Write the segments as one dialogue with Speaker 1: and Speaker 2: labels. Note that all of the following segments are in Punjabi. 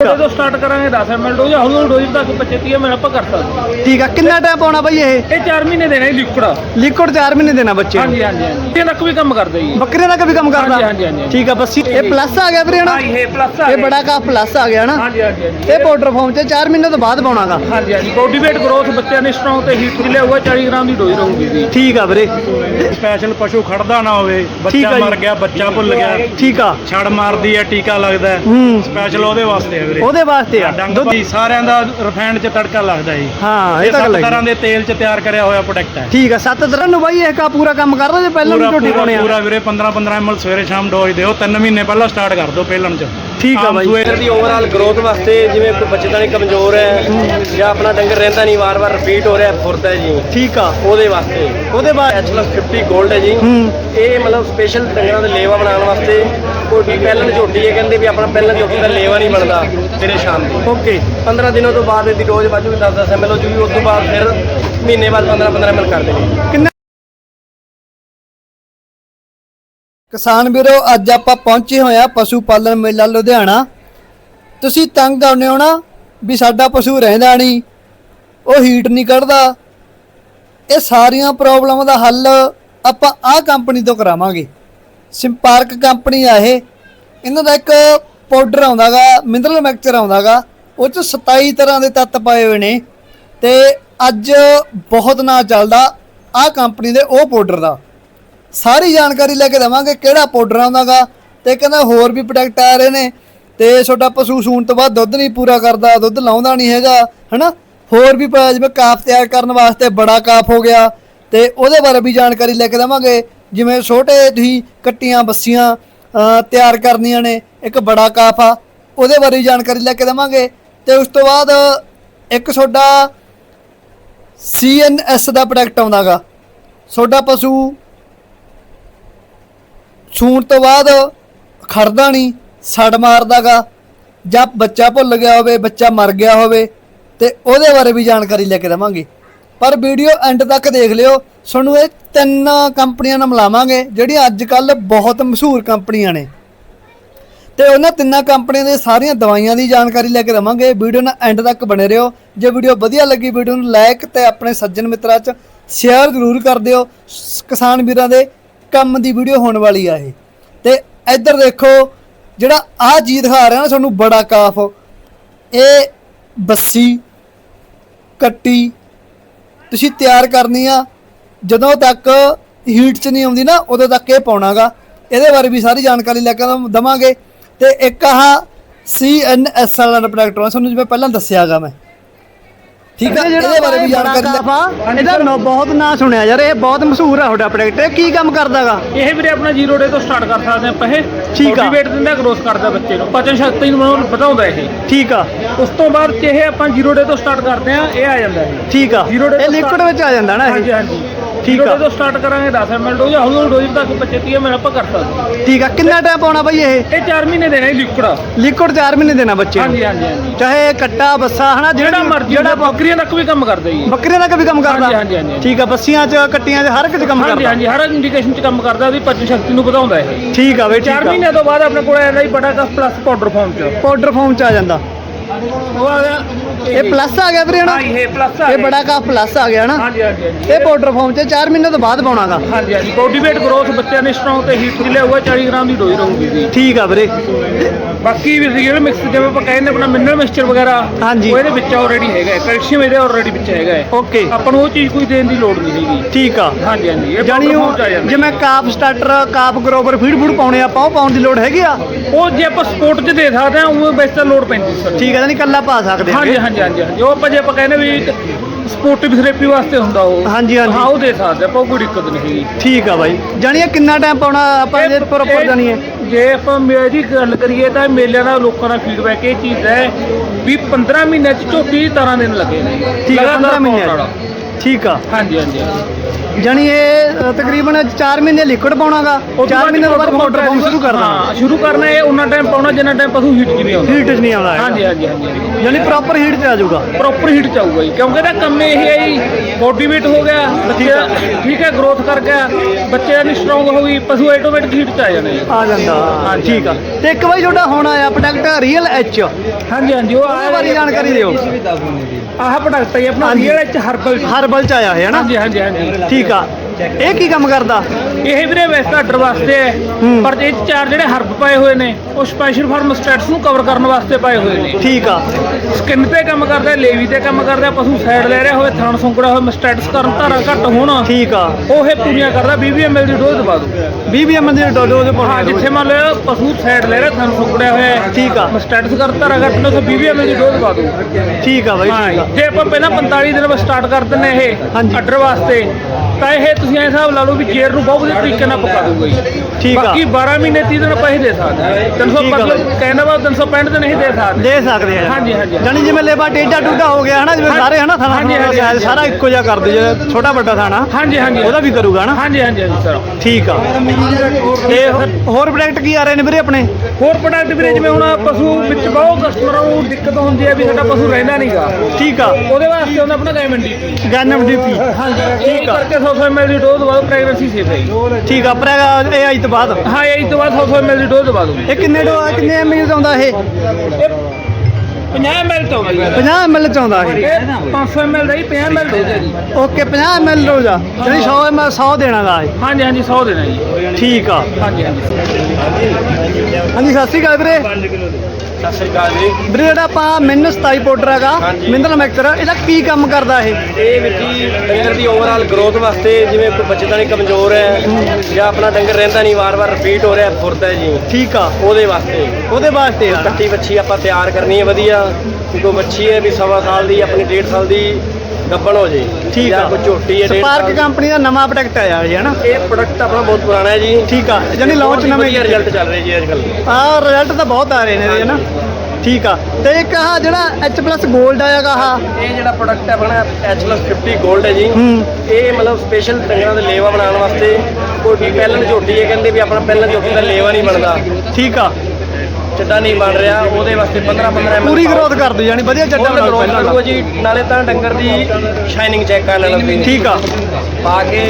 Speaker 1: ਜਦੋਂ ਸਟਾਰਟ ਕਰਾਂਗੇ? 10 ਐਮਐਲ ਡੋਜ਼ ਹੌਲੀ ਹੌਲੀ ਡੋਜ਼ ਤੱਕ 25 ਐਮਐਲ ਆਪਾਂ ਕਰ ਸਕਦੇ
Speaker 2: ਠੀਕ ਆ ਕਿੰਨਾ ਟਾਈਮ ਪਾਉਣਾ ਬਾਈ ਇਹ?
Speaker 1: ਇਹ 4 ਮਹੀਨੇ ਦੇਣਾ ਜੀ ਲਿਕੁਇਡ
Speaker 2: ਲਿਕੁਇਡ 4 ਮਹੀਨੇ ਦੇਣਾ ਬੱਚੇ ਨੂੰ?
Speaker 1: ਹਾਂਜੀ ਹਾਂਜੀ ਹਾਂਜੀ। ਇਹ ਤੱਕ ਵੀ ਕੰਮ ਕਰਦਾ ਜੀ।
Speaker 2: ਬੱਕਰੀਆਂ ਦਾ ਵੀ ਕੰਮ ਕਰਦਾ?
Speaker 1: ਹਾਂਜੀ, ਹਾਂਜੀ, ਹਾਂਜੀ।
Speaker 2: ਠੀਕ ਆ ਬੱਸੀ ਇਹ ਪਲੱਸ ਆ ਗਿਆ ਵੀਰੇ ਨਾ
Speaker 1: ਹਾਂ ਇਹ ਪਲੱਸ ਆ
Speaker 2: ਇਹ
Speaker 1: ਗਿਆ।
Speaker 2: ਬੜਾ ਕਾ ਪਲੱਸ ਆ ਗਿਆ ਨਾ
Speaker 1: ਹਾਂਜੀ ਹਾਂਜੀ ਹਾਂਜੀ।
Speaker 2: ਇਹ ਪਾਊਡਰ ਫਾਰਮ ਚ 4 ਮਹੀਨੇ ਤੋਂ ਬਾਅਦ ਪਾਉਣਾਗਾ
Speaker 1: ਹਾਂਜੀ ਹਾਂਜੀ। ਬੋਡੀ weight ਗਰੋਥ ਬੱਚਿਆਂ ਨੇ ਸਟਰੋਂਗ ਤੇ ਹੀਟ ਮਿਲਿਆ ਹੋਊਗਾ 40 ਗ੍ਰਾਮ ਦੀ ਡੋਜ਼ ਰਹੂਗੀ ਜੀ।
Speaker 2: ਠੀਕ ਆ ਵੀਰੇ।
Speaker 3: ਸਪੈਸ਼ਲ ਪਸ਼ੂ ਖੜਦਾ ਨਾ ਹੋਵੇ
Speaker 2: ਠੀਕ
Speaker 3: ਬੱਚਾ
Speaker 2: ਆ ਜੀ।
Speaker 3: ਮਰ ਗਿਆ ਬੱਚਾ ਭੁੱਲ ਗਿਆ।
Speaker 2: ਠੀਕ ਆ।
Speaker 3: ਛੜ ਮਾਰਦੀ ਹੈ ਟੀਕਾ ਲੱਗਦਾ। ਹੈ।
Speaker 2: ਹੂੰ
Speaker 3: ਸਪੈਸ਼ਲ ਉਹਦੇ ਵਾਸਤੇ ਹੈ ਵੀਰੇ।
Speaker 2: ਉਹਦੇ ਵਾਸਤੇ ਆ।
Speaker 3: ਡੰਗ
Speaker 2: ਦੁੱਧ
Speaker 3: ਭਾਈ ਸਾਰਿਆਂ ਦਾ ਰਿਫਾਈਨਡ ਚ ਤੜਕਾ ਲੱਗਦਾ ਜੀ।
Speaker 2: ਹਾਂ ਇਹ
Speaker 3: ਇਹ
Speaker 2: ਤਾਂ
Speaker 3: ਸੱਤ
Speaker 2: ਗੱਲ
Speaker 3: ਤਰ੍ਹਾਂ
Speaker 2: ਹੈ
Speaker 3: ਦੇ ਤੇਲ ਚ ਤਿਆਰ ਕਰਿਆ ਹੋਇਆ ਪ੍ਰੋਡਕਟ ਹੈ।
Speaker 2: ਠੀਕ ਆ ਸੱਤ ਤਰ੍ਹਾਂ ਨੂੰ ਬਾਈ ਇਹ ਕਾ ਪੂਰਾ ਕੰਮ ਕਰਦਾ ਜੇ ਪਹਿਲਾਂ ਵੀ ਝੋਟੀ
Speaker 3: ਪੂਰਾ
Speaker 2: ਪਾਉਣੇ ਆ।
Speaker 3: ਪੂਰਾ ਵੀਰੇ 15 15 ml ਸਵੇਰੇ ਸ਼ਾਮ ਡੋਜ਼ ਦਿਓ 3 ਮਹੀਨੇ ਪਹਿਲਾਂ ਸਟਾਰਟ ਕਰ ਦਿਓ ਪਹਿਲਣ ਚ।
Speaker 2: ਠੀਕ ਆ
Speaker 3: ਆਮ
Speaker 2: ਬਾਈ।
Speaker 3: ਸੂਏ
Speaker 4: ਦੀ ਓਵਰਆਲ ਗਰੋਥ ਵਾਸਤੇ ਜਿਵੇਂ ਕੋਈ ਬੱਚੇ ਦਾ ਨਹੀਂ ਕਮਜ਼ੋਰ ਹੈ ਜਾਂ ਆਪਣਾ ਡੰਗਰ ਰਹਿੰਦਾ ਨਹੀਂ ਵਾਰ-ਵਾਰ ਰਿਪੀਟ ਹੋ ਰਿਹਾ ਫੁਰਦਾ ਹੈ ਜੀ।
Speaker 2: ਠੀਕ ਆ।
Speaker 4: ਉਹਦੇ ਵਾਸਤੇ।
Speaker 2: ਉਹਦੇ ਬਾਅਦ
Speaker 4: ਐਚਲਸ 50 골ਡ ਹੈ ਜੀ।
Speaker 2: ਹੂੰ।
Speaker 4: ਇਹ ਮਤਲਬ ਸਪੈਸ਼ਲ ਡੰਗਰਾਂ ਦੇ ਲੇਵਾ ਬਣਾਉਣ ਵਾਸਤੇ ਵੀ ਪਹਿਲਣ ਝੋਟੀ ਹੈ ਕਹਿੰਦੇ ਵੀ ਆਪਣਾ ਪਹਿਲਣ ਝੋਟੀ ਦਾ ਲੇਵਾ ਨਹੀਂ ਬਣਦਾ ਤੇਰੇ ਸ਼ਾਮ ਦੀ।
Speaker 2: ਓਕੇ।
Speaker 4: 15 ਦਿਨਾਂ ਤੋਂ ਬਾਅਦ ਇਹਦੀ ਡੋਜ਼ ਵਾਜੂਗੀ 10-10 ਐਮਐਲ ਹੋ ਜੂਗੀ ਉਸ ਤੋਂ ਬਾਅਦ ਫਿਰ ਮਹੀਨੇ ਬਾਅਦ 15-15 ਐਮਐਲ ਕਰ ਦੇਣੀ।
Speaker 2: ਕਿੰਨਾ ਕਿਸਾਨ ਵੀਰੋ ਅੱਜ ਆਪਾਂ ਪਹੁੰਚੇ ਹੋਏ ਆ ਪਸ਼ੂ ਪਾਲਣ ਮੇਲਾ ਲੁਧਿਆਣਾ। ਤੁਸੀਂ ਤੰਗ ਆਉਂਦੇ ਹੋ ਨਾ ਵੀ ਸਾਡਾ ਪਸ਼ੂ ਰਹਿੰਦਾ ਨਹੀਂ ਉਹ ਹੀਟ ਨਹੀਂ ਕੱਢਦਾ। ਇਹ ਸਾਰੀਆਂ ਪ੍ਰੋਬਲਮਾਂ ਦਾ ਹੱਲ ਆਪਾਂ ਆਹ ਕੰਪਨੀ ਤੋਂ ਕਰਾਵਾਂਗੇ। ਸਿੰਪਾਰਕ ਕੰਪਨੀ ਆ ਇਹ। ਇਹਨਾਂ ਦਾ ਇੱਕ ਪਾਊਡਰ ਆਉਂਦਾਗਾ ਮਿਨਰਲ ਮਿਕਸਚਰ ਆਉਂਦਾਗਾ, ਉਹ ਚ 27 ਤਰ੍ਹਾਂ ਦੇ ਤੱਤ ਪਾਏ ਹੋਏ ਨੇ। ਤੇ ਅੱਜ ਬਹੁਤ ਨਾ ਚੱਲਦਾ, ਆਹ ਕੰਪਨੀ ਦੇ ਉਹ ਪਾਊਡਰ ਦਾ। ਸਾਰੀ ਜਾਣਕਾਰੀ ਲੈ ਕੇ ਦੇਵਾਂਗੇ ਕਿਹੜਾ ਪਾਊਡਰ ਆਉਂਦਾਗਾ ਤੇ ਕਹਿੰਦਾ ਹੋਰ ਵੀ ਪ੍ਰੋਡਕਟ ਆ ਰਹੇ ਨੇ। ਤੇ ਤੁਹਾਡਾ ਪਸ਼ੂ ਸੂਣ ਤੋਂ ਬਾਅਦ ਦੁੱਧ ਨਹੀਂ ਪੂਰਾ ਕਰਦਾ, ਦੁੱਧ ਲਾਉਂਦਾ ਨਹੀਂ ਹੈਗਾ, ਹਨਾ? ਹੋਰ ਵੀ ਜਿਵੇਂ ਕਾਫ ਤਿਆਰ ਕਰਨ ਵਾਸਤੇ ਬੜਾ ਕਾਫ ਹੋ ਗਿਆ। ਤੇ ਉਹਦੇ ਬਾਰੇ ਵੀ ਜਾਣਕਾਰੀ ਲੈ ਕੇ ਦੇਵਾਂਗੇ। ਜਿਵੇਂ ਛੋਟੇ ਤੁਸੀਂ ਕੱਟੀਆਂ, ਬੱਸੀਆਂ ਤਿਆਰ ਕਰਨੀਆਂ ਨੇ, ਇੱਕ ਬੜਾ ਕਾਫ ਆ ਉਹਦੇ ਬਾਰੇ ਵੀ ਜਾਣਕਾਰੀ ਲੈ ਕੇ ਦੇਵਾਂਗੇ। ਤੇ ਉਸ ਤੋਂ ਬਾਅਦ ਇੱਕ ਤੁਹਾਡਾ CNS ਦਾ ਪ੍ਰੋਡਕਟ ਆਉਂਦਾਗਾ। ਤੁਹਾਡਾ ਪਸ਼ੂ ਸੂਣ ਤੋਂ ਬਾਅਦ ਖੜਦਾ ਨਹੀਂ, ਸੜ ਮਾਰਦਾਗਾ। ਜਾਂ ਬੱਚਾ ਭੁੱਲ ਗਿਆ ਹੋਵੇ, ਬੱਚਾ ਮਰ ਗਿਆ ਹੋਵੇ, ਤੇ ਉਹਦੇ ਬਾਰੇ ਵੀ ਜਾਣਕਾਰੀ ਲੈ ਕੇ ਦੇਵਾਂਗੇ। ਪਰ ਵੀਡੀਓ ਐਂਡ ਤੱਕ ਦੇਖ ਲਿਓ। ਤੁਹਾਨੂੰ ਇਹ ਤਿੰਨ ਕੰਪਨੀਆਂ ਨਾਲ ਮਿਲਾਵਾਂਗੇ ਜਿਹੜੀਆਂ ਅੱਜ ਕੱਲ ਬਹੁਤ ਮਸ਼ਹੂਰ ਕੰਪਨੀਆਂ ਨੇ। ਤੇ ਉਹਨਾਂ ਤਿੰਨਾਂ ਕੰਪਨੀਆਂ ਦੇ ਸਾਰੀਆਂ ਦਵਾਈਆਂ ਦੀ ਜਾਣਕਾਰੀ ਲੈ ਕੇ ਦੇਵਾਂਗੇ ਵੀਡੀਓ ਨਾਲ ਐਂਡ ਤੱਕ ਬਣੇ ਰਹੋ। ਜੇ ਵੀਡੀਓ ਵਧੀਆ ਲੱਗੀ, ਵੀਡੀਓ ਨੂੰ ਲਾਈਕ ਤੇ ਆਪਣੇ ਸੱਜਣ ਮਿੱਤਰਾਂ 'ਚ ਸ਼ੇਅਰ ਜ਼ਰੂਰ ਕਰ ਦਿਓ। ਕਿਸਾਨ ਵੀਰਾਂ ਦੇ ਕੰਮ ਦੀ ਵੀਡੀਓ ਹੋਣ ਵਾਲੀ ਆ ਇਹ। ਤੇ ਇੱਧਰ ਦੇਖੋ, ਜਿਹੜਾ ਆਹ ਜੀ ਦਿਖਾ ਰਿਹਾ ਨਾ ਤੁਹਾਨੂੰ ਬੜਾ ਕਾਫ। ਇਹ ਬੱਸੀ, ਕੱਟੀ, ਤੁਸੀਂ ਤਿਆਰ ਕਰਨੀ ਆ। ਜਦੋਂ ਤੱਕ ਹੀਟ 'ਚ ਨਹੀਂ ਆਉਂਦੀ ਨਾ ਉਦੋਂ ਤੱਕ ਇਹ ਪਾਉਣਾਗਾ। ਇਹਦੇ ਬਾਰੇ ਵੀ ਸਾਰੀ ਜਾਣਕਾਰੀ ਲੈ ਕੇ ਦਵਾਂਗੇ। ਤੇ ਇੱਕ ਆਹ CNS ਵਾਲਾ ਪ੍ਰੋਡਕਟ ਆ ਤੁਹਾਨੂੰ ਜਿਵੇਂ ਪਹਿਲਾਂ ਦੱਸਿਆਗਾ ਮੈਂ। ਠੀਕ ਹੈ ਇਹਦੇ ਬਾਰੇ ਵੀ ਜਾਣਕਾਰੀ ਲੈ ਇਹਦਾ ਨਾਂ ਬਹੁਤ ਨਾਂ ਸੁਣਿਆ ਯਾਰ ਇਹ ਬਹੁਤ ਮਸ਼ਹੂਰ ਆ ਤੁਹਾਡਾ ਪ੍ਰੋਡਕਟ ਇਹ ਕੀ ਕੰਮ ਕਰਦਾਗਾ?
Speaker 1: ਇਹ ਵੀਰੇ ਆਪਣਾ ਜ਼ੀਰੋ ਡੇ ਤੋਂ ਸਟਾਰਟ ਕਰ ਸਕਦੇ ਆਪਾਂ ਇਹ।
Speaker 2: ਠੀਕ ਆ।
Speaker 1: weight ਦਿੰਦਾ ਗਰੋਥ ਕਰਦਾ ਬੱਚੇ ਨੂੰ। ਪਾਚਨ ਸ਼ਕਤੀ ਨੂੰ ਵਧਾਉਂਦਾ ਇਹ।
Speaker 2: ਠੀਕ ਆ।
Speaker 1: ਉਸ ਤੋਂ ਬਾਅਦ ਜੇ ਇਹ ਆਪਾਂ ਜ਼ੀਰੋ ਡੇ ਤੋਂ ਸਟਾਰਟ ਕਰਦੇ ਆ ਇਹ ਆ ਜਾਂਦਾ ਇਹ।
Speaker 2: ਠੀਕ ਆ। ਇਹ ਲਿਕੁਇਡ ਵਿੱਚ ਆ ਜਾਂਦਾ ਨਾ
Speaker 1: ਹਾਂਜੀ
Speaker 2: ਇਹ
Speaker 1: ਹਾਂਜੀ।
Speaker 2: ਠੀਕ ਆ।
Speaker 1: ਤੋਂ ਸਟਾਰਟ ਕਰਾਂਗੇ 10 ਐਮਐਲ ਡੋਜ਼ ਹੌਲੀ ਹੌਲੀ ਡੋਜ਼ ਤੱਕ 25 ਐਮਐਲ ਆਪਾਂ ਕਰ ਸਕਦੇ
Speaker 2: ਠੀਕ ਆ ਕਿੰਨਾ ਟਾਈਮ ਪਾਉਣਾ ਬਈ ਇਹ?
Speaker 1: ਇਹ 4 ਮਹੀਨੇ ਦੇਣਾ ਲਿਕੁਇਡ
Speaker 2: ਲਿਕੁਇਡ 4 ਮਹੀਨੇ ਦੇਣਾ ਬੱਚੇ ਨੂੰ?
Speaker 1: ਹਾਂਜੀ ਹਾਂਜੀ ਹਾਂਜੀ।
Speaker 2: ਚਾਹੇ ਕੱਟਾ ਬੱਸਾ ਹਨਾ
Speaker 1: ਜਿਹੜਾ ਮਰਜ਼ੀ ਜਿਹੜਾ ਬੱਕਰੀਆਂ ਤੱਕ ਵੀ ਕੰਮ ਕਰਦਾ ਜੀ।
Speaker 2: ਬੱਕਰੀਆਂ ਦਾ ਵੀ ਕੰਮ ਕਰਦਾ?
Speaker 1: ਹਾਂਜੀ, ਹਾਂਜੀ, ਹਾਂਜੀ।
Speaker 2: ਠੀਕ ਆ ਬੱਸੀਆਂ 'ਚ ਕੱਟੀਆਂ 'ਚ ਹਰ ਇੱਕ 'ਚ ਕੰਮ
Speaker 1: ਹਾਂਜੀ
Speaker 2: ਕਰਦਾ?
Speaker 1: ਹਾਂਜੀ ਹਰ ਇੰਡੀਕੇਸ਼ਨ ਚ ਕੰਮ ਕਰਦਾ ਉਹਦੀ ਪਾਚਨ ਸ਼ਕਤੀ ਨੂੰ ਵਧਾਉਂਦਾ ਇਹ।
Speaker 2: ਠੀਕ ਆ ਬਈ
Speaker 1: 4
Speaker 2: ਠੀਕ ਆ।
Speaker 1: ਤੋਂ ਬਾਅਦ ਆਪਣੇ ਕੋਲ ਆ ਜਾਂਦਾ ਜੀ ਬੜਾ ਕਫ ਪਲੱਸ ਪਾਊਡਰ ਫਾਰਮ ਚ।
Speaker 2: ਪਾਊਡਰ ਫਾਰਮ 'ਚ ਆ ਜਾਂਦਾ।
Speaker 1: ਉਹ ਆ ਗਿਆ।
Speaker 2: ਇਹ ਪਲੱਸ ਆ ਗਿਆ ਵੀਰੇ
Speaker 1: ਹਾਂ ਇਹ ਪਲੱਸ ਆ
Speaker 2: ਇਹ। ਬੜਾ ਕਾ ਪਲੱਸ ਆ ਗਿਆ ਨਾ
Speaker 1: ਹਾਂਜੀ ਹਾਂਜੀ ਹਾਂਜੀ।
Speaker 2: ਇਹ ਪਾਊਡਰ ਫਾਰਮ 'ਚ 4 ਮਹੀਨੇ ਤੋਂ ਬਾਅਦ ਪਾਉਣਾਗਾ
Speaker 1: ਹਾਂਜੀ ਹਾਂਜੀ। ਬੋਡੀ weight ਗਰੋਥ ਬੱਚਿਆਂ ਨੇ ਸਟਰੋਂਗ ਤੇ ਹੀਟ ਮਿਲਿਆ ਹੋਊਗਾ 40 ਗ੍ਰਾਮ ਦੀ ਡੋਜ਼ ਰਹੂਗੀ ਜੀ।
Speaker 2: ਠੀਕ ਆ ਵੀਰੇ।
Speaker 1: ਬਾਕੀ ਵੀ ਜਿਹੜੇ ਮਿਕਸ ਜਿਵੇਂ ਆਪਾਂ ਕਹਿੰਦੇ ਆਪਣਾ ਮਿਨਰਲ ਮਿਕਸਚਰ ਵਗੈਰਾ
Speaker 2: ਹਾਂਜੀ।
Speaker 1: ਉਹ ਇਹਦੇ ਵਿੱਚ ਆਲਰੇਡੀ ਹੈਗਾ ਹੈ ਕੈਲਸ਼ੀਅਮ ਇਹਦੇ ਆਲਰੇਡੀ ਵਿੱਚ ਹੈਗਾ ਹੈ।
Speaker 2: ਓਕੇ
Speaker 1: ਆਪਾਂ ਨੂੰ ਉਹ ਚੀਜ਼ ਕੋਈ ਦੇਣ ਦੀ ਲੋੜ ਨਹੀਂ ਹੈਗੀ
Speaker 2: ਠੀਕ ਆ।
Speaker 1: ਹਾਂਜੀ ਹਾਂਜੀ। ਇਹ
Speaker 2: ਜਾਨੀ
Speaker 1: powder
Speaker 2: ਉਹ
Speaker 1: form 'ਚ ਆ ਜਾਂਦਾ।
Speaker 2: ਜਿਵੇਂ calf starter calf grower feed food ਪਾਉਣੇ ਆਪਾਂ ਉਹ ਪਾਉਣ ਦੀ ਲੋੜ ਹੈਗੀ ਆ?
Speaker 1: ਉਹ ਜੇ ਆਪਾਂ ਸਪੋਰਟ 'ਚ ਦੇ ਸਕਦੇ ਹਾਂ ਉਹ ਵੈਸੇ ਤਾਂ ਲੋੜ ਪੈਂਦੀ ਸਾਨੂੰ
Speaker 2: ਠੀਕ ਆ ਨਹੀਂ ਕੱਲਾ ਪਾ ਸਕਦੇ
Speaker 1: ਹਾਂਜੀ
Speaker 2: ਹੈਗੇ।
Speaker 1: ਹਾਂਜੀ ਹਾਂਜੀ ਹਾਂਜੀ। ਉਹ ਆਪਾਂ ਜੇ ਆਪਾਂ ਕਹਿੰਦੇ ਵੀ ਸਪੋਰਟਿਵ ਥੈਰੇਪੀ ਵਾਸਤੇ ਹੁੰਦਾ ਉਹ।
Speaker 2: ਹਾਂਜੀ, ਹਾਂਜੀ।
Speaker 1: ਹਾਂ ਉਹ ਦੇ ਸਕਦੇ ਆਪਾਂ ਉਹ ਕੋਈ ਦਿੱਕਤ ਨਹੀਂ ਹੈਗੀ।
Speaker 2: ਠੀਕ ਆ ਬਾਈ। ਜਾਨੀ ਇਹ ਕਿੰਨਾ ਟਾਈਮ ਪਾਉਣਾ ਆਪਾਂ ਜੇ ਪ੍ਰੋਪਰ
Speaker 1: ਇਹ- ਜੇ ਆਪਾਂ ਮੇਰੀ ਗੱਲ ਕਰੀਏ ਤਾਂ ਮੇਲਿਆਂ ਦਾ ਲੋਕਾਂ ਦਾ ਫੀਡਬੈਕ ਇਹ ਚੀਜ਼ ਹੈ ਵੀ 15 ਮਹੀਨਿਆਂ ਚ ਝੋਟੀ ਤਰ੍ਹਾਂ ਦਿਨ ਲੱਗੇ ਨੇ।
Speaker 2: ਠੀਕ ਹੈ,
Speaker 1: ਲਗਾਤਾਰ
Speaker 2: 15 ਮਹੀਨਿਆਂ।
Speaker 5: ਠੀਕ ਆ।
Speaker 1: ਹਾਂਜੀ ਹਾਂਜੀ।
Speaker 5: ਜਾਨੀ ਇਹ ਅ, ਤਕਰੀਬਨ 4 ਮਹੀਨੇ ਲਿਕਵਿਡ ਪਾਉਣਾਗਾ।
Speaker 1: ਉਹ ਤੋਂ
Speaker 5: 4 ਮਹੀਨੇ ਤੋਂ ਬਾਅਦ ਪਾਊਡਰ ਪਾਉਣਾ ਸ਼ੁਰੂ ਕਰਨਾ।
Speaker 1: ਹਾਂ ਸ਼ੁਰੂ ਕਰਨਾ ਇਹ ਉਹਨਾਂ ਟਾਈਮ ਪਾਉਣਾ ਜਿੰਨਾ ਟਾਈਮ ਪਸ਼ੂ ਹੀਟ 'ਚ ਨਹੀਂ ਆਉਂਦਾ।
Speaker 5: ਹੀਟ 'ਚ ਨਹੀਂ ਆਉਂਦਾ
Speaker 1: ਹਾਂਜੀ ਹਾਂਜੀ ਹਾਂਜੀ
Speaker 5: ਯਾਨੀ ਪ੍ਰੋਪਰ ਹੀਟ 'ਚ ਆ ਜਾਊਗਾ।
Speaker 1: ਪ੍ਰੋਪਰ ਹੀਟ ਚ ਆਊਗਾ ਜੀ। ਕਿਉਂਕਿ ਇਹਦਾ ਕੰਮ ਇਹ ਹੈ ਜੀ ਬੋਡੀ weight ਹੋ ਗਿਆ ਬੱਚੇ ਠੀਕ ਹੈ ਗਰੋਥ ਕਰ ਗਿਆ ਬੱਚੇ ਦੀ ਸਟਰੋਂਗ ਹੋ ਗਈ ਪਸ਼ੂ ਆਟੋਮੈਟਿਕ ਹੀਟ ਚ ਆ ਜਾਣਾ ਜੀ।
Speaker 5: ਆ ਜਾਂਦਾ ਹਾਂ ਠੀਕ ਆ। ਤੇ ਇੱਕ ਵਾਰੀ ਤੁਹਾਡਾ ਹੁਣ ਆਇਆ ਪ੍ਰੋਡਕਟ ਰੀਅਲ ਐਚ
Speaker 1: ਹਾਂਜੀ ਹਾਂਜੀ ਉਹ
Speaker 5: ਬਾਰੇ ਜਾਣਕਾਰੀ ਦਿਓ।
Speaker 1: ਆਹ ਪ੍ਰੋਡਕਟ ਹੈ ਜੀ ਆਪਣਾ
Speaker 5: ਹਾਂਜੀ।
Speaker 1: ਰੀਅਲ ਐਚ ਹਰਬਲ
Speaker 5: ਹਰਬਲ ਚ ਆਇਆ ਹੈ ਨਾ?
Speaker 1: ਹਾਂਜੀ ਹਾਂਜੀ ਹਾਂਜੀ।
Speaker 5: ਠੀਕ ਆ। ਇਹ ਕੀ ਕੰਮ ਕਰਦਾ?
Speaker 1: ਇਹ ਵੀਰੇ ਵੈਸੇ ਤਾਂ ਵਾਸਤੇ ਹੈ
Speaker 5: ਹੂੰ।
Speaker 1: ਪਰ ਇਹ 'ਚ ਚਾਰ ਜਿਹੜੇ ਹਰਬ ਪਾਏ ਹੋਏ ਨੇ ਉਹ ਸਪੈਸ਼ਲ ਫਾਰਮ ਸਟੈਟਸ ਨੂੰ ਕਵਰ ਕਰਨ ਵਾਸਤੇ ਪਾਏ ਹੋਏ ਨੇ।
Speaker 5: ਠੀਕ ਆ।
Speaker 1: ਸਕਿਨ ਤੇ ਕੰਮ ਕਰਦਾ ਲੇਵੀ ਤੇ ਕੰਮ ਕਰਦਾ ਪਸ਼ੂ ਸਾਈਡ ਲੈ ਰਿਹਾ ਹੋਵੇ ਥਣ ਸੁੰਕੜਾ ਹੋਵੇ ਮਸਟੈਟਸ ਕਰਨ ਧਾਰਾ ਘੱਟ ਹੋਣ
Speaker 5: ਠੀਕ ਆ।
Speaker 1: ਉਹ ਇਹ ਪੂਰੀਆਂ ਕਰਦਾ 20 ml ਦੀ ਡੋਜ਼ ਦਵਾ ਦੋ
Speaker 5: 20 ਵੀ ਐਮ ਦੀ
Speaker 1: ਹਾਂ
Speaker 5: ਪਾਉਣਾ
Speaker 1: ਜਿੱਥੇ ਮੰਨ ਲਓ ਪਸ਼ੂ ਸਾਈਡ ਲੈ ਰਿਹਾ ਥਣ ਸੁੰਕੜਿਆ ਹੋਇਆ ਹੈ
Speaker 5: ਠੀਕ ਆ।
Speaker 1: ਸਟੈਟਸ ਕਰ ਧਾਰਾ ਘੱਟ ਨੇ ਉੱਥੇ 20 ml ਦੀ ਡੋਜ਼ ਦਵਾ ਦੋ
Speaker 5: ਠੀਕ ਆ ਬਾਈ
Speaker 1: ਹਾਂ
Speaker 5: ਠੀਕ ਆ।
Speaker 1: ਜੇ ਆਪਾਂ ਪਹਿਲਾਂ 45 ਦਿਨ ਬਾਅਦ ਸਟਾਰਟ ਕਰ ਦਿੰਨੇ ਇਹ
Speaker 5: ਹਾਂਜੀ।
Speaker 1: ਆਰਡਰ ਵਾਸਤੇ ਤਾਂ ਇਹ ਤੁਸੀਂ ਐ ਹਿਸਾਬ ਲਾ ਲਓ ਵੀ ਜੇਰ ਨੂੰ ਬਹੁਤ ਵਧੀਆ ਤਰੀਕੇ ਨਾਲ ਪਕਾ ਦੂਗਾ ਜੀ।
Speaker 5: ਠੀਕ ਆ।
Speaker 1: ਬਾਕੀ 12 ਮਹੀਨੇ 30 ਦਿਨ ਇਹ ਦੇ ਸਕਦੇ ਹਾਂ। 300
Speaker 5: ਠੀਕ ਆ
Speaker 1: ਮਤਲਬ
Speaker 5: ਬਾਈ।
Speaker 1: ਕਹਿਣ ਦਾ ਬਾਅਦ 365 ਦਿਨ ਇਹ ਦੇ ਸਕਦੇ
Speaker 5: ਦੇ ਸਕਦੇ ਆ
Speaker 1: ਹਾਂਜੀ, ਹਾਂਜੀ।
Speaker 5: ਜਾਨੀ ਜਿਵੇਂ ਲੇਬਾ ਟੇਡਾ ਟੂਡਾ ਹੋ ਗਿਆ ਹਨਾ ਜਿਵੇਂ
Speaker 1: ਹਾਂ-
Speaker 5: ਸਾਰੇ ਹਨਾ ਥਾਣਾ
Speaker 1: ਹਾਂਜੀ, ਹਾਂਜੀ,
Speaker 5: ਸਾਈਜ਼ ਸਾਰਾ ਇੱਕੋ ਜਿਹਾ ਕਰ ਦੇ ਜਿਹੜਾ ਛੋਟਾ ਵੱਡਾ ਥਾਣਾ।
Speaker 1: ਹਾਂਜੀ ਹਾਂਜੀ।
Speaker 5: ਉਹਦਾ ਵੀ ਕਰੂਗਾ ਹਨਾ?
Speaker 1: ਹਾਂਜੀ ਹਾਂਜੀ ਹਾਂਜੀ ਸਰ।
Speaker 5: ਠੀਕ ਆ। ਤੇ ਹੋ- ਹੋਰ ਪ੍ਰੋਡਕਟ ਕੀ ਆ ਰਹੇ ਨੇ ਵੀਰੇ ਆਪਣੇ?
Speaker 1: ਹੋਰ ਪ੍ਰੋਡਕਟ ਵੀਰੇ ਜਿਵੇਂ ਹੁਣ ਪਸ਼ੂ ਵਿੱਚ ਬਹੁਤ ਕਸਟਮਰਾਂ ਨੂੰ ਦਿੱਕਤ ਹੁੰਦੀ ਹੈ ਵੀ ਸਾਡਾ ਪਸ਼ੂ ਰਹਿੰਦਾ ਨਹੀਂਗਾ
Speaker 5: ਠੀਕ ਆ।
Speaker 1: ਉਹਦੇ ਵਾਸਤੇ ਹੁੰਦਾ ਆਪਣਾ ਗਾਇਮੈਂਟ ਡੀ
Speaker 5: ਗੈਨਮ ਡੀਪੀ
Speaker 1: ਹਾਂਜੀ। ਠੀਕ
Speaker 5: ਆ।
Speaker 1: ਕਰਕੇ 100 ml ਦੀ ਡੋਜ਼ ਦਵਾ ਦਿਓ ਪ੍ਰੈਗਨੈਂਸੀ ਸੇਫ ਹੈ ਜੀ।
Speaker 5: ਠੀਕ ਆ ਪਰ ਇਹ ਆਈ ਤੋਂ ਬਾਅਦ?
Speaker 1: ਹਾਂ ਇਹ ਤੋਂ ਬਾਅਦ 100 ml ਦੀ ਡੋਜ਼ ਦਵਾ ਦਿਓ
Speaker 5: ਇਹ ਕਿੰਨੇ ਡੋ ਕਿੰਨੇ ਐਮਐਲ ਚ ਆਉਂਦਾ ਇਹ?
Speaker 1: ਇਹ 50 ml ਤੋਂ ਹੈ। ਜੀ
Speaker 5: 50 ਐਮਐਲ ਚ ਆਉਂਦਾ ਇਹ?
Speaker 1: ਇਹ 500 ml ਦਾ ਹੀ 50 ml ਡੋਜ਼ ਹੈ ਜੀ।
Speaker 5: ਓਕੇ 50 ਐਮਐਲ ਰੋਜ਼ ਆ। ਜਿਹੜੀ 100 ਐਮਐਲ 100 ਦੇਣਾ ਦਾ ਇਹ।
Speaker 1: ਹਾਂਜੀ ਹਾਂਜੀ 100 ਦੇਣਾ ਜੀ।
Speaker 5: ਠੀਕ ਆ।
Speaker 1: ਹਾਂਜੀ ਹਾਂਜੀ।
Speaker 5: ਹਾਂਜੀ ਸਤਿ ਸ਼੍ਰੀ ਅਕਾਲ ਵੀਰੇ।
Speaker 4: ਸਤਿ ਸ੍ਰੀ ਅਕਾਲ ਜੀ।
Speaker 5: ਵੀਰੇ ਜਿਹੜਾ ਆਪਾਂ ਮਿੰਨ 27 ਪਾਊਡਰ ਹੈਗਾ
Speaker 4: ਹਾਂਜੀ।
Speaker 5: ਮਿਕਸਰ ਇਹਦਾ ਕੀ ਕੰਮ ਕਰਦਾ ਇਹ?
Speaker 4: ਇਹ ਵੀਰ ਜੀ ਡੰਗਰ ਦੀ ਓਵਰਆਲ ਗਰੋਥ ਵਾਸਤੇ ਜਿਵੇਂ ਕੋਈ ਬੱਚੇ ਨਹੀਂ ਕਮਜ਼ੋਰ ਹੈ ਜਾਂ ਆਪਣਾ ਡੰਗਰ ਰਹਿੰਦਾ ਨਹੀਂ ਵਾਰ-ਵਾਰ ਰਿਪੀਟ ਹੋ ਰਿਹਾ ਫੁਰਦਾ ਹੈ ਜੀ।
Speaker 5: ਠੀਕ ਆ।
Speaker 4: ਉਹਦੇ ਵਾਸਤੇ।
Speaker 5: ਉਹਦੇ ਵਾਸਤੇ ਆ।
Speaker 4: ਕੱਟੀ ਬੱਚੀ ਆਪਾਂ ਤਿਆਰ ਕਰਨੀ ਹੈ ਵਧੀਆ। ਕੋਈ ਬੱਚੀ ਹੈ ਵੀ ਸਵਾ ਸਾਲ ਦੀ ਆਪਣੀ ਡੇਢ ਸਾਲ ਦੀ ਗੱਭਣ ਹੋ ਜੇ।
Speaker 5: ਠੀਕ ਆ।
Speaker 4: ਕੋਈ ਝੋਟੀ ਹੈ
Speaker 5: ਸਪਾਰਕ ਕੰਪਨੀ ਦਾ ਨਵਾਂ ਪ੍ਰੋਡਕਟ ਆਇਆ ਜੀ ਹਨਾ
Speaker 4: ਇਹ ਪ੍ਰੋਡਕਟ ਆਪਣਾ ਬਹੁਤ ਪੁਰਾਣਾ ਹੈ ਜੀ।
Speaker 5: ਠੀਕ ਆ। ਜਾਨੀ ਲਾਂਚ ਨਵੇਂ
Speaker 4: ਰਿਜ਼ਲਟ ਚੱਲ ਰਿਹਾ ਜੀ ਅੱਜ ਕੱਲ੍ਹ
Speaker 5: ਆ ਰਿਜ਼ਲਟ ਤਾਂ ਬਹੁਤ ਆ ਰਹੇ ਨੇ ਹਨਾ ਠੀਕ ਆ। ਤੇ ਇੱਕ ਆਹ ਜਿਹੜਾ H+ 골ਡ ਆਇਆਗਾ ਆਹ।
Speaker 4: ਇਹ ਜਿਹੜਾ ਪ੍ਰੋਡਕਟ ਹੈ ਆਪਣਾ H+50 골ਡ ਹੈ ਜੀ। ਇਹ ਮਤਲਬ ਸਪੈਸ਼ਲ ਡੰਗਰਾਂ ਦੇ ਲੇਵਾ ਬਣਾਉਣ ਵਾਸਤੇ ਕੋਈ ਵੀ ਪਹਿਲਣ ਝੋਟੀ ਹੈ ਕਹਿੰਦੇ ਵੀ ਆਪਣਾ ਪਹਿਲਣ ਝੋਟੀ ਦਾ ਲੇਵਾ ਨਹੀਂ ਬਣਦਾ।
Speaker 5: ਠੀਕ ਆ।
Speaker 4: ਚੱਡਾ ਨਹੀਂ ਬਣ ਰਿਹਾ ਉਹਦੇ ਵਾਸਤੇ 15 15 ml
Speaker 5: ਪੂਰੀ ਗਰੋਥ ਕਰ ਦੂ ਜਾਨੀ ਵਧੀਆ ਚੱਡਾ ਨਾਲ
Speaker 4: ਗਰੋਥ
Speaker 5: ਪਹਿਲਾਂ
Speaker 4: ਕਰੂਗਾ ਜੀ ਨਾਲੇ ਤਾਂ ਡੰਗਰ ਦੀ ਸ਼ਾਈਨਿੰਗ ਚੈੱਕ ਕਰ ਲੈਣਾ ਤੁਸੀਂ
Speaker 5: ਠੀਕ ਆ।
Speaker 4: ਪਾ ਕੇ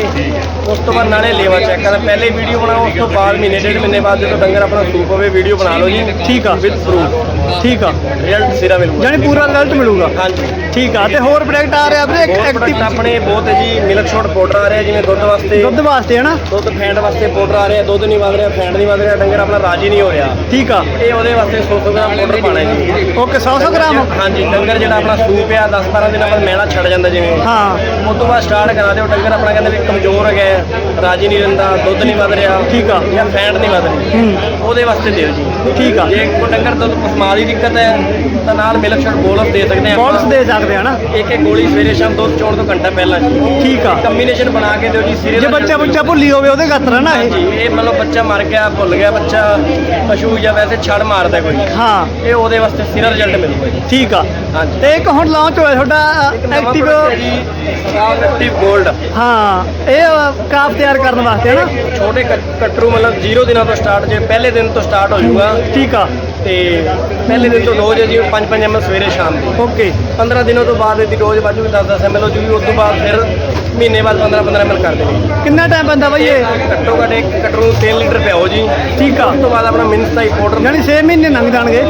Speaker 4: ਉਸ ਤੋਂ ਬਾਅਦ ਨਾਲੇ ਲੇਵਾ ਚੈੱਕ ਕਰ ਪਹਿਲੇ ਵੀਡੀਓ ਬਣਾਓ ਉਸ ਤੋਂ ਬਾਅਦ ਮਹੀਨੇ ਡੇਢ ਮਹੀਨੇ ਬਾਅਦ ਜਦੋਂ ਡੰਗਰ ਆਪਣਾ ਸੂਪ ਹੋਵੇ ਵੀਡੀਓ ਬਣਾ ਲਓ ਜੀ।
Speaker 5: ਠੀਕ ਆ।
Speaker 4: ਵਿਦ ਪ੍ਰੂਫ
Speaker 5: ਠੀਕ ਆ।
Speaker 4: ਰਿਜ਼ਲਟ ਸਿਰਾ ਮਿਲੂਗਾ।
Speaker 5: ਜਾਨੀ ਪੂਰਾ ਰਿਜ਼ਲਟ ਮਿਲੂਗਾ।
Speaker 4: ਹਾਂਜੀ।
Speaker 5: ਠੀਕ ਆ ਤੇ ਹੋਰ ਪ੍ਰੋਡਕਟ ਆ ਰਿਹਾ ਵੀਰੇ
Speaker 4: ਹੋਰ
Speaker 5: ਐਕਟਿਵ
Speaker 4: ਆਪਣੇ ਬਹੁਤ ਹੈ ਜੀ ਮਿਲਕ ਸ਼ਾਟ ਪਾਊਡਰ ਆ ਰਿਹਾ ਜਿਵੇਂ ਦੁੱਧ ਵਾਸਤੇ।
Speaker 5: ਦੁੱਧ ਵਾਸਤੇ ਹਨਾ?
Speaker 4: ਦੁੱਧ ਫੈਂਟ ਵਾਸਤੇ ਪਾਊਡਰ ਆ ਰਿਹਾ ਦੁੱਧ ਨਹੀਂ ਵਧ ਰਿਹਾ ਫੈਂਟ ਨਹੀਂ ਵਧ ਰਿਹਾ ਡੰਗਰ ਆਪਣਾ ਰਾਜੀ ਨਹੀਂ ਹੋ ਰਿਹਾ।
Speaker 5: ਠੀਕ ਆ।
Speaker 4: ਇਹ ਉਹਦੇ ਵਾਸਤੇ 100 ਗ੍ਰਾਮ ਪਾਊਡਰ ਪਾਣਾ ਜੀ।
Speaker 5: Okay 100 100 gram?
Speaker 4: ਹਾਂਜੀ ਡੰਗਰ ਜਿਹੜਾ ਆਪਣਾ ਸੂਪ ਆ 10 12 ਦਿਨਾਂ ਬਾਅਦ ਮੈਲਾ ਛੱਡ ਜਾਂਦਾ ਜਿਵੇਂ।
Speaker 5: ਹਾਂ।
Speaker 4: ਉਸ ਤੋਂ ਬਾਅਦ ਸਟਾਰਟ ਕਰਾ ਦਿਓ ਡੰਗਰ ਆਪਣਾ ਕਹਿੰਦੇ ਵੀ ਕਮਜ਼ੋਰ ਹੋ ਗਿਆ ਰਾਜੀ ਨਹੀਂ ਰਹਿੰਦਾ ਦੁੱਧ ਨਹੀਂ ਵਧ ਰਿਹਾ
Speaker 5: ਠੀਕ ਆ।
Speaker 4: ਜਾਂ ਫੈਂਟ ਨਹੀਂ ਵਧ ਰਹੀ।
Speaker 5: ਹੂੰ।
Speaker 4: ਉਹਦੇ ਵਾਸਤੇ ਦਿਓ ਜੀ।
Speaker 5: ਠੀਕ ਆ।
Speaker 4: ਜੇ ਕੋਈ ਡੰਗਰ ਦੁੱਧ ਪਸਮਾ ਦੀ ਦਿੱਕਤ ਹੈ ਤਾਂ ਨਾਲ ਮਿਲਕ ਸ਼ਾਟ ਬੋਲਸ ਦੇ ਸਕਦੇ ਆਪਾਂ।
Speaker 5: ਬੋਲਸ ਦੇ ਸਕਦੇ ਹਨਾ
Speaker 4: ਇੱਕ ਇੱਕ ਗੋਲੀ ਸਵੇਰੇ ਸ਼ਾਮ ਦੁੱਧ ਚੋਣ ਤੋਂ ਘੰਟਾ ਪਹਿਲਾਂ
Speaker 5: ਠੀਕ ਆ।
Speaker 4: ਕੰਬੀਨੇਸ਼ਨ ਬਣਾ ਕੇ ਦਿਓ ਜੀ ਸਿਰੇ
Speaker 5: ਜੇ
Speaker 4: ਦਾ
Speaker 5: ਬੱਚਾ ਬੱਚਾ ਭੁੱਲੀ ਹੋਵੇ ਉਹਦੇ ਖਾਤਰ ਨਾ ਇਹ।
Speaker 4: ਜੀ ਇਹ ਮਤਲਬ ਬੱਚਾ ਮਰ ਗਿਆ ਭੁੱਲ ਗਿਆ ਬੱਚਾ ਪਸ਼ੂ ਜਾਂ ਵੈਸੇ ਛੜ ਮਾਰਦਾ ਕੋਈ।
Speaker 5: ਹਾਂ।
Speaker 4: ਇਹ ਉਹਦੇ ਵਾਸਤੇ ਸਿਰਾ ਰਿਜ਼ਲਟ ਮਿਲੂਗਾ ਜੀ।
Speaker 5: ਠੀਕ ਆ।
Speaker 4: ਹਾਂਜੀ।
Speaker 5: ਤੇ ਇੱਕ ਹੁਣ ਲਾਂਚ ਹੋਇਆ ਤੁਹਾਡਾ ਐਕਟਿਵ
Speaker 4: ਐਕਟਿਵ 골ਡ
Speaker 5: ਹਾਂ ਇਹ ਕਾਫ ਤਿਆਰ ਕਰਨ ਵਾਸਤੇ ਹਨਾ
Speaker 4: ਛੋਟੇ ਕੱਟ- ਕਟਰੂ ਮਤਲਬ 0 ਦਿਨਾਂ ਤੋਂ ਸਟਾਰਟ ਜੇ ਪਹਿਲੇ ਦਿਨ ਤੋਂ ਸਟਾਰਟ ਹੋ ਜਾਊਗਾ।
Speaker 5: ਠੀਕ ਆ।
Speaker 4: ਤੇ ਪਹਿਲੇ ਦਿਨ ਤੋਂ ਡੋਜ਼ ਹੈ ਜੀ 5-5 ml ਸਵੇਰੇ ਸ਼ਾਮ ਦੀ।
Speaker 5: ਓਕੇ
Speaker 4: 15 ਦਿਨਾਂ ਤੋਂ ਬਾਅਦ ਇਹਦੀ ਡੋਜ਼ ਵੱਜੂਗੀ 10-10 ml ਹੋ ਜੂਗੀ ਉਸ ਤੋਂ ਬਾਅਦ ਫਿਰ ਮਹੀਨੇ ਬਾਅਦ 15-15 ml ਕਰ ਦੇਣੀ।
Speaker 5: ਕਿੰਨਾ ਟਾਈਮ ਪੈਂਦਾ ਬਾਈ ਇਹ?
Speaker 4: ਘੱਟੋ ਘੱਟ ਇੱਕ ਕਟਰੂ ਨੂੰ 3 ਲੀਟਰ ਪਿਆਓ ਜੀ।
Speaker 5: ਠੀਕ ਆ।
Speaker 4: ਉਸ ਤੋਂ ਬਾਅਦ ਆਪਣਾ ਮਿੰਸ ਦਾ ਪਾਊਡਰ
Speaker 5: ਯਾਨੀ 6 ਮਹੀਨੇ ਲੰਘ ਜਾਣਗੇ?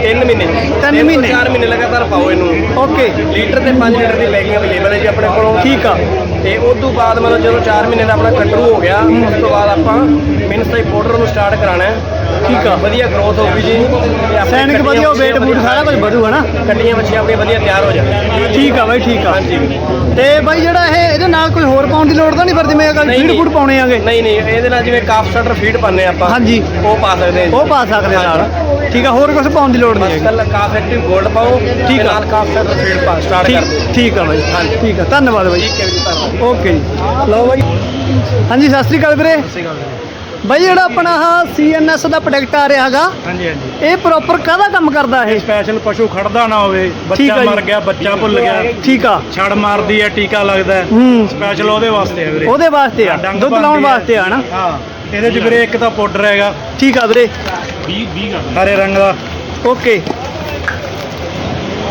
Speaker 4: 3 ਮਹੀਨੇ।
Speaker 5: ਤਿੰਨ ਮਹੀਨੇ।
Speaker 4: 4 ਮਹੀਨੇ ਲਗਾਤਾਰ ਪਾਓ ਇਹਨੂੰ।
Speaker 5: ਓਕੇ
Speaker 4: ਲੀਟਰ ਤੇ 5 ਲੀਟਰ ਦੀ ਪੈਕਿੰਗ ਅਵੇਲੇਬਲ ਹੈ ਜੀ ਆਪਣੇ ਕੋਲ।
Speaker 5: ਠੀਕ ਆ।
Speaker 4: ਤੇ ਉਸ ਤੋਂ ਬਾਅਦ ਮਤਲਬ ਜਦੋਂ 4 ਮਹੀਨੇ ਦਾ ਆਪਣਾ ਕੰਟਰੂ ਹੋ ਗਿਆ ਉਸ ਤੋਂ ਬਾਅਦ ਆਪਾਂ ਮਿੰਸ ਦਾ ਪਾਊਡਰ ਨੂੰ ਸਟਾਰਟ ਕਰਾਣਾ ਹੈ।
Speaker 5: ਠੀਕ ਆ।
Speaker 4: ਵਧੀਆ ਗਰੋਥ ਹੋਊਗੀ ਜੀ। ਤੇ ਆਪਣੇ
Speaker 5: ਸੈਨਿਕ ਵਧੀਆ ਵੇਟ ਬੂਟ ਸਾਰਾ ਕੁਝ ਵਧੂ ਹਨਾ?
Speaker 4: ਕੱਟੀਆਂ ਬੱਚੀਆਂ ਆਪਣੀਆਂ ਵਧੀਆ ਤਿਆਰ ਹੋ ਜਾਣ
Speaker 5: ਠੀਕ ਆ ਬਾਈ ਠੀਕ ਆ।
Speaker 4: ਹਾਂਜੀ।
Speaker 5: ਤੇ ਬਾਈ ਜਿਹੜਾ ਇਹ ਇਹਦੇ ਨਾਲ ਕੋਈ ਹੋਰ ਪਾਉਣ ਦੀ ਲੋੜ ਤਾਂ ਨਹੀਂ ਫਿਰ ਜਿਵੇਂ ਅਗਰ ਫੀਡ ਫੂਡ ਪਾਉਣੇ ਆਗੇ?
Speaker 4: ਨਹੀਂ ਨਹੀਂ। ਇਹਦੇ ਨਾਲ ਜਿਵੇਂ ਕਾਫ ਸਟਾਰਟਰ ਫੀਡ ਪਾਉਂਦੇ ਆਪਾਂ।
Speaker 5: ਹਾਂਜੀ।
Speaker 4: ਉਹ ਪਾ ਸਕਦੇ ਹਾਂ
Speaker 5: ਉਹ ਪਾ ਸਕਦੇ ਆ ਨਾਲ। ਠੀਕ ਆ ਹੋਰ ਕੁਝ ਪਾਉਣ ਦੀ ਲੋੜ ਨਹੀਂ ਹੈਗੀ।
Speaker 4: ਕੱਲ ਕਾਫ ਐਕਟਿਵ 골ਡ ਪਾਓ
Speaker 5: ਠੀਕ ਆ।
Speaker 4: ਨਾਲ ਕਾਫ ਸਟਾਰਟਰ ਫੀਡ ਪਾ ਸਟਾਰਟ ਕਰ ਦਿਓ
Speaker 5: ਠੀਕ ਆ ਬਾਈ।
Speaker 4: ਹਾਂਜੀ।
Speaker 5: ਠੀਕ ਆ। ਧੰਨਵਾਦ ਬਾਈ।
Speaker 4: ਠੀਕ ਹੈ ਜੀ ਧੰਨਵਾਦ।
Speaker 5: ਓਕੇ ਜੀ। ਲਓ ਬਾਈ। ਹਾਂਜੀ ਸਤਿ ਸ੍ਰੀ ਅਕਾਲ ਵੀਰੇ। ਬਾਈ ਜਿਹੜਾ ਆਪਣਾ ਆਹ ਸੀਐਨਐਸ ਦਾ ਪ੍ਰੋਡਕਟ ਆ ਰਿਹਾ ਹੈਗਾ
Speaker 3: ਹਾਂਜੀ ਹਾਂਜੀ।
Speaker 5: ਇਹ ਪ੍ਰੋਪਰ ਕਾਹਦਾ ਕੰਮ ਕਰਦਾ ਇਹ?
Speaker 3: ਸਪੈਸ਼ਲ ਪਸ਼ੂ ਖੜਦਾ ਨਾ ਹੋਵੇ ਬੱਚਾ
Speaker 5: ਜੀ।
Speaker 3: ਮਰ ਗਿਆ ਬੱਚਾ ਭੁੱਲ ਗਿਆ
Speaker 5: ਠੀਕ ਆ।
Speaker 3: ਛੜ ਮਾਰਦੀ ਹੈ ਟੀਕਾ ਲੱਗਦਾ ਹੈ।
Speaker 5: ਹੂੰ।
Speaker 3: ਸਪੈਸ਼ਲ ਉਹਦੇ ਵਾਸਤੇ ਹੈ ਵੀਰੇ।
Speaker 5: ਉਹਦੇ ਵਾਸਤੇ ਆ।
Speaker 3: ਡੰਗ
Speaker 5: ਦੁੱਧ ਲਾਉਣ
Speaker 3: ਬਣਦੀ ਹੈ।
Speaker 5: ਵਾਸਤੇ ਆ ਨਾ
Speaker 3: ਹਾਂ ਇਹਦੇ ਚ ਵੀਰੇ ਇੱਕ ਤਾਂ ਪਾਊਡਰ ਹੈਗਾ।
Speaker 5: ਠੀਕ ਆ ਵੀਰੇ।
Speaker 3: 20 20 ਹਰੇ ਰੰਗ ਦਾ।
Speaker 5: ਓਕੇ।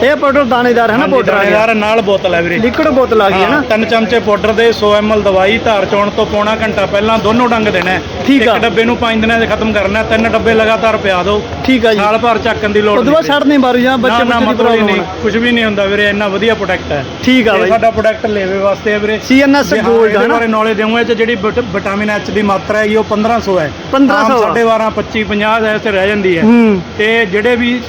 Speaker 5: ਇਹ ਪਾਊਡਰ ਦਾਣੇਦਾਰ ਹੈ ਨਾ ਪਾਊਡਰ ਆ ਗਿਆ
Speaker 3: ਦਾਣੇਦਾਰ ਨਾਲ ਬੋਤਲ ਹੈ ਵੀਰੇ।
Speaker 5: ਲਿਕਵਿਡ ਬੋਤਲ ਆ ਗਈ ਹੈ ਨਾ?
Speaker 3: ਹਾਂ, ਤਿੰਨ ਚਮਚੇ ਪਾਊਡਰ ਦੇ 100 ml ਦਵਾਈ ਧਾਰ ਚੋਣ ਤੋਂ ਪੌਣਾ ਘੰਟਾ ਪਹਿਲਾਂ ਦੋਨੋਂ ਡੰਗ ਦੇਣਾ। ਹੈ।
Speaker 5: ਠੀਕ ਆ।
Speaker 3: ਇੱਕ ਡੱਬੇ ਨੂੰ 5 ਦਿਨਾਂ 'ਚ ਖਤਮ ਕਰਨਾ ਹੈ, ਤਿੰਨ ਡੱਬੇ ਲਗਾਤਾਰ ਪਿਆ ਦਿਓ।
Speaker 5: ਠੀਕ ਆ ਜੀ।
Speaker 3: ਸਾਲ ਭਰ ਚੱਕਣ ਦੀ ਲੋੜ
Speaker 5: ਉਦੋਂ ਬਾਅਦ। ਛੱਡ ਨਹੀਂ ਮਾਰੂ ਜਾਂ ਬੱਚੇ
Speaker 3: ਨਾ, ਨਾ,
Speaker 5: ਬੱਚੇ ਦੀ
Speaker 3: ਮਤਲਬ ਹੀ
Speaker 5: ਪ੍ਰੋਬਲਮ
Speaker 3: ਨਹੀਂ ਕੁਝ ਵੀ ਨਹੀਂ ਹੁੰਦਾ ਵੀਰੇ ਇੰਨਾ ਵਧੀਆ ਪ੍ਰੋਡਕਟ ਹੈ।
Speaker 5: ਠੀਕ ਆ
Speaker 3: ਇਹ
Speaker 5: ਬਾਈ।
Speaker 3: ਸਾਡਾ ਪ੍ਰੋਡਕਟ ਲੈਵੇ ਵਾਸਤੇ ਹੈ ਵੀਰੇ।
Speaker 5: ਸੀਐਨਐਸ
Speaker 3: ਜੇ ਹਾਂ,
Speaker 5: ਗੋਲਡ
Speaker 3: ਇਹਦੇ
Speaker 5: ਹੈ ਨਾ।
Speaker 3: ਬਾਰੇ ਨੌਲੇਜ ਦੇਵਾਂਗੇ ਇਹ 'ਚ ਜਿਹੜੀ ਵਿਟ- ਵਿਟਾਮਿਨ ਐਚ ਦੀ ਮਾਤਰਾ ਹੈਗੀ ਉਹ 1500 ਹੈ।
Speaker 5: 1500 ਆ।
Speaker 3: 12.5 25 50 ਐਸੇ ਰਹਿ ਜਾਂਦੀ ਹੈ।
Speaker 5: ਹੂੰ।
Speaker 3: ਤੇ ਜਿਹੜੇ ਵੀ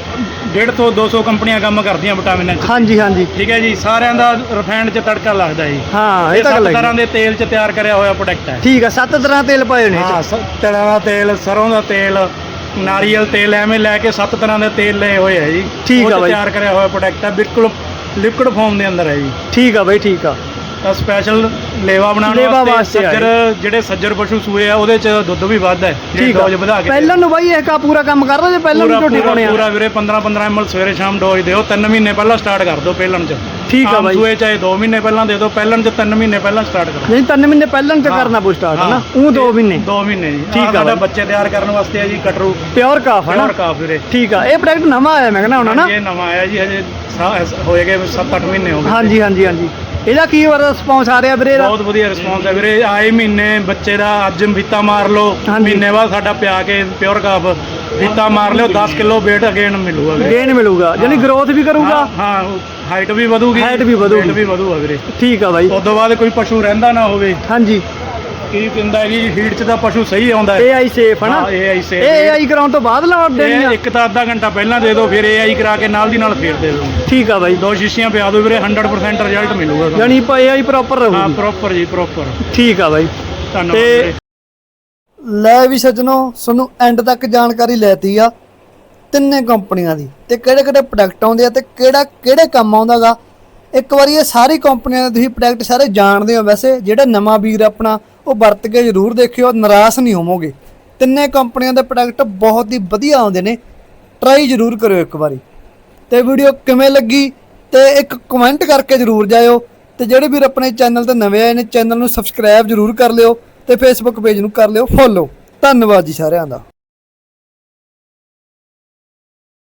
Speaker 3: 150 200 ਕੰਪਨੀਆਂ ਕੰਮ ਕਰਦੀਆਂ ਵਿਟਾਮਿਨ ਐਚ
Speaker 5: ਹਾਂਜੀ ਹਾਂਜੀ।
Speaker 3: ਠੀਕ ਹੈ ਜੀ ਸਾਰਿਆਂ ਦਾ ਰਿਫਾਈਨਡ 'ਚ ਤੜਕਾ ਲੱਗਦਾ ਜੀ।
Speaker 5: ਹਾਂ ਇਹ
Speaker 3: ਇਹ
Speaker 5: ਤਾਂ ਗੱਲ
Speaker 3: ਸੱਤ ਤਰ੍ਹਾਂ
Speaker 5: ਹੈ
Speaker 3: ਦੇ ਤੇਲ 'ਚ ਤਿਆਰ ਕਰਿਆ ਹੋਇਆ ਪ੍ਰੋਡਕਟ ਹੈ।
Speaker 5: ਠੀਕ ਆ ਸੱਤ ਤਰ੍ਹਾਂ ਤੇਲ ਪਾਏ ਨੇ 'ਚ।
Speaker 3: ਹਾਂ ਸ- ਤਿਲਾਂ ਦਾ ਤੇਲ ਸਰੋਂ ਦਾ ਤੇਲ ਨਾਰੀਅਲ ਤੇਲ ਐਵੇਂ ਲੈ ਕੇ ਸੱਤ ਤਰ੍ਹਾਂ ਦੇ ਤੇਲ ਲਏ ਹੋਏ ਹੈ ਜੀ।
Speaker 5: ਠੀਕ
Speaker 3: ਉਹ 'ਚ
Speaker 5: ਆ ਬਾਈ।
Speaker 3: ਤਿਆਰ ਕਰਿਆ ਹੋਇਆ ਪ੍ਰੋਡਕਟ ਹੈ ਬਿਲਕੁਲ ਲਿਕਵਿਡ ਫਾਰਮ ਦੇ ਅੰਦਰ ਹੈ ਜੀ।
Speaker 5: ਠੀਕ ਆ ਬਾਈ ਠੀਕ ਆ।
Speaker 3: ਤਾਂ ਸਪੈਸ਼ਲ ਲੇਵਾ ਬਣਾਉਣ
Speaker 5: ਲੇਵਾ
Speaker 3: ਵਾਸਤੇ ਸੱਜਰ ਜਿਹੜੇ ਸੱਜਰ ਪਸ਼ੂ ਸੂਏ ਆ ਉਹਦੇ 'ਚ ਦੁੱਧ ਵੀ ਵੱਧ ਹੈ
Speaker 5: ਠੀਕ ਆ।
Speaker 3: ਡੋਜ਼ ਵਧਾ ਕੇ
Speaker 5: ਪਹਿਲਾਂ ਨੂੰ ਬਾਈ ਇਹ ਕਾ ਪੂਰਾ ਕੰਮ ਕਰਦਾ ਜੇ ਪਹਿਲਾਂ ਨੂੰ
Speaker 3: ਪੂਰਾ
Speaker 5: ਝੋਟੀ
Speaker 3: ਪੂਰਾ
Speaker 5: ਪਾਉਣੇ ਆ।
Speaker 3: ਪੂਰਾ ਵੀਰੇ 15 15 ml ਸਵੇਰੇ ਸ਼ਾਮ ਡੋਜ਼ ਦਿਓ 3 ਮਹੀਨੇ ਪਹਿਲਾਂ ਸਟਾਰਟ ਕਰ ਦਿਓ ਪਹਿਲਣ 'ਚ।
Speaker 5: ਠੀਕ ਆ
Speaker 3: ਆਮ
Speaker 5: ਬਾਈ।
Speaker 3: ਸੂਏ ਚਾਹੇ 2 ਮਹੀਨੇ ਪਹਿਲਾਂ ਦੇ ਦਿਓ ਪਹਿਲਣ 'ਚ 3 ਮਹੀਨੇ ਪਹਿਲਾਂ ਸਟਾਰਟ ਕਰੋ।
Speaker 5: ਨਹੀਂ ਤਿੰਨ ਮਹੀਨੇ ਪਹਿਲਾਂ ਨੂੰ ਤੇ। ਕਰਨਾ ਪਊ ਸਟਾਰਟ ਹੈ ਨਾ?
Speaker 3: ਹਾਂ।
Speaker 5: ਉਹ ਦੋ ਮਹੀਨੇ।
Speaker 3: 2 ਮਹੀਨੇ ਜੀ।
Speaker 5: ਠੀਕ ਆ
Speaker 3: ਸਾਡਾ
Speaker 5: ਬਾਈ।
Speaker 3: ਬੱਚੇ ਤਿਆਰ ਕਰਨ ਵਾਸਤੇ ਹੈ ਜੀ ਕਟਰੂ।
Speaker 5: ਪਿਓਰ ਕਾਫ ਹੈ ਨਾ?
Speaker 3: ਪਿਓਰ ਕਾਫ ਵੀਰੇ।
Speaker 5: ਠੀਕ ਆ। ਇਹ ਪ੍ਰੋਡਕਟ ਨਵਾਂ ਆਇਆ ਮੈਂ ਕਹਿੰਦਾ ਹੁਣ ਨਾ?
Speaker 3: ਇਹ ਨਵਾਂ ਆਇਆ ਜੀ ਹਜੇ ਹੋਏ ਗਏ 7-8 ਮਹੀਨੇ ਹੋ ਗਏ।
Speaker 5: ਹਾਂਜੀ ਹਾਂਜੀ ਹਾਂਜੀ। ਇਹਦਾ ਕੀ ਰਿਸਪੌਂਸ ਆ ਰਿਹਾ ਵੀਰੇ ਇਹਦਾ?
Speaker 3: ਬਹੁਤ ਵਧੀਆ ਰਿਸਪੌਂਸ ਹੈ ਵੀਰੇ। ਆਏ ਮਹੀਨੇ ਬੱਚੇ ਦਾ ਅੱਜ ਫੀਤਾ ਮਾਰ ਲਓ
Speaker 5: ਹਾਂਜੀ।
Speaker 3: ਮਹੀਨੇ ਬਾਅਦ ਸਾਡਾ ਪਿਆ ਕੇ ਪਿਓਰ ਕਾਫ ਫੀਤਾ ਮਾਰ ਲਿਓ 10 ਕਿਲੋ weight ਅਗੇਨ ਮਿਲੂਗਾ ਵੀਰੇ।
Speaker 5: ਗੇਨ ਮਿਲੂਗਾ। ਯਾਨੀ ਗਰੋਥ ਵੀ ਕਰੂਗਾ?
Speaker 3: ਹਾਂ ਹਾਈਟ ਵੀ ਵਧੂਗੀ।
Speaker 5: Height ਵੀ ਵਧੂਗੀ।
Speaker 3: weight ਵੀ ਵਧੂਗਾ ਵੀਰੇ।
Speaker 5: ਠੀਕ ਆ ਬਾਈ।
Speaker 3: ਉਸ ਤੋਂ ਬਾਅਦ ਕੋਈ ਪਸ਼ੂ ਰਹਿੰਦਾ ਨਾ ਹੋਵੇ।
Speaker 5: ਹਾਂਜੀ।
Speaker 3: ਕੀ ਕਹਿੰਦਾ ਹੈ ਕਿ ਹੀਟ 'ਚ ਤਾਂ ਪਸ਼ੂ ਸਹੀ ਆਉਂਦਾ ਹੈ।
Speaker 5: AI ਸੇਫ ਹੈ ਨਾ?
Speaker 3: ਹਾਂ, AI safe
Speaker 5: AI ਕਰਾਉਣ ਤੋਂ ਬਾਅਦ ਲਾਉਣ ਦੇਣੀ
Speaker 3: ਇਹ
Speaker 5: ਆ
Speaker 3: ਇੱਕ ਤਾਂ ਅੱਧਾ ਘੰਟਾ ਪਹਿਲਾਂ ਦੇ ਦਿਓ ਫਿਰ AI ਕਰਾ ਕੇ ਨਾਲ ਦੀ ਨਾਲ ਫੇਰ ਦੇ ਦਿਓ।
Speaker 5: ਠੀਕ ਆ ਬਾਈ।
Speaker 3: ਦੋ ਸ਼ੀਸ਼ੀਆਂ ਪਿਆ ਦਿਓ ਵੀਰੇ 100% ਰਿਜ਼ਲਟ ਮਿਲੂਗਾ ਤੁਹਾਨੂੰ।
Speaker 5: ਯਾਨੀ AI ਪ੍ਰੋਪਰ
Speaker 3: ਹਾਂ
Speaker 5: ਰਹੂਗੀ।
Speaker 3: ਪ੍ਰੋਪਰ ਜੀ ਪ੍ਰੋਪਰ
Speaker 5: ਠੀਕ ਆ ਬਾਈ।
Speaker 3: ਧੰਨਵਾਦ
Speaker 5: ਤੇ-
Speaker 3: ਵੀਰੇ।
Speaker 5: ਲੈ ਵੀ ਸੱਜਣੋ ਤੁਹਾਨੂੰ ਐਂਡ ਤੱਕ ਜਾਣਕਾਰੀ ਲੈਤੀ ਆ ਤਿੰਨੇ ਕੰਪਨੀਆਂ ਦੀ। ਤੇ ਕਿਹੜੇ ਕਿਹੜੇ ਪ੍ਰੋਡਕਟ ਆਉਂਦੇ ਆ ਤੇ ਕਿਹੜਾ ਕਿਹੜੇ ਕੰਮ ਆਉਂਦਾਗਾ ਇੱਕ ਵਾਰੀ ਇਹ ਸਾਰੀ ਕੰਪਨੀਆਂ ਦੇ ਤੁਸੀਂ ਪ੍ਰੋਡਕਟ ਸਾਰੇ ਜਾਣਦੇ ਹੋ ਵੈਸੇ ਜਿਹੜਾ ਨਵਾਂ ਵੀਰ ਆਪਣਾ ਉਹ ਵਰਤ ਕੇ ਜ਼ਰੂਰ ਦੇਖਿਓ, ਨਿਰਾਸ਼ ਨਹੀਂ ਹੋਵੋਗੇ। ਤਿੰਨੇ ਕੰਪਨੀਆਂ ਦੇ ਪ੍ਰੋਡਕਟ ਬਹੁਤ ਹੀ ਵਧੀਆ ਆਉਂਦੇ ਨੇ। ਟਰਾਈ ਜ਼ਰੂਰ ਕਰਿਓ ਇੱਕ ਵਾਰੀ। ਤੇ ਵੀਡੀਓ ਕਿਵੇਂ ਲੱਗੀ? ਤੇ ਇੱਕ ਕਮੈਂਟ ਕਰਕੇ ਜ਼ਰੂਰ ਜਾਇਓ। ਤੇ ਜਿਹੜੇ ਵੀਰ ਆਪਣੇ ਚੈਨਲ ਤੇ ਨਵੇਂ ਆਏ ਨੇ ਚੈਨਲ ਨੂੰ ਸਬਸਕ੍ਰਾਈਬ ਜ਼ਰੂਰ ਕਰ ਲਿਓ। ਤੇ ਫੇਸਬੁੱਕ ਪੇਜ ਨੂੰ ਕਰ ਲਿਓ ਫੋਲੋ ਧੰਨਵਾਦ ਜੀ ਸਾਰਿਆਂ ਦਾ।